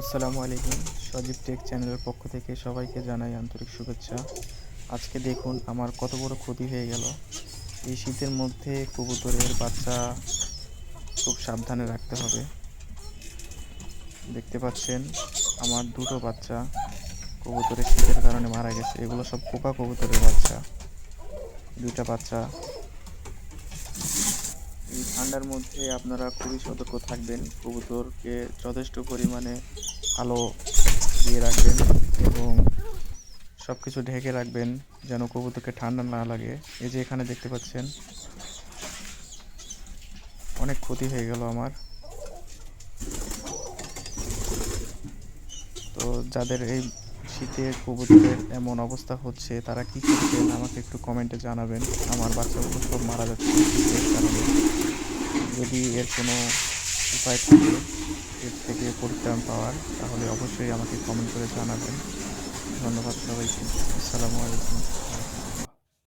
আসসালামু আলাইকুম। সজীব টেক চ্যানেলের পক্ষ থেকে সবাইকে জানাই আন্তরিক শুভেচ্ছা। আজকে দেখুন আমার কত বড় ক্ষতি হয়ে গেল। এই শীতের মধ্যে কবুতরের বাচ্চা খুব সাবধানে রাখতে হবে। দেখতে পাচ্ছেন, আমার দুটো বাচ্চা কবুতরের শীতের কারণে মারা গেছে। এগুলো সব পোকা কবুতরের বাচ্চা। দুইটা বাচ্চা। ঠান্ডার মধ্যে আপনারা খুবই সতর্ক থাকবেন। কবুতরকে যথেষ্ট পরিমাণে আলো দিয়ে রাখবেন এবং সব কিছু ঢেকে রাখবেন যেন কবুতরকে ঠান্ডা না লাগে। এই যে এখানে দেখতে পাচ্ছেন, অনেক ক্ষতি হয়ে গেল আমার। তো যাদের এই শীতে কবুতরের এমন অবস্থা হচ্ছে, তারা কি করছেন আমাকে একটু কমেন্টে জানাবেন। আমার বাচ্চাগুলো সব মারা যাচ্ছে। যদি এর কোনো উপায় থাকে, এর থেকে পরিত্রাণ পাওয়ার, তাহলে অবশ্যই আমাকে কমেন্ট করে জানাবেন। ধন্যবাদ সবাইকে। আসসালামু আলাইকুম।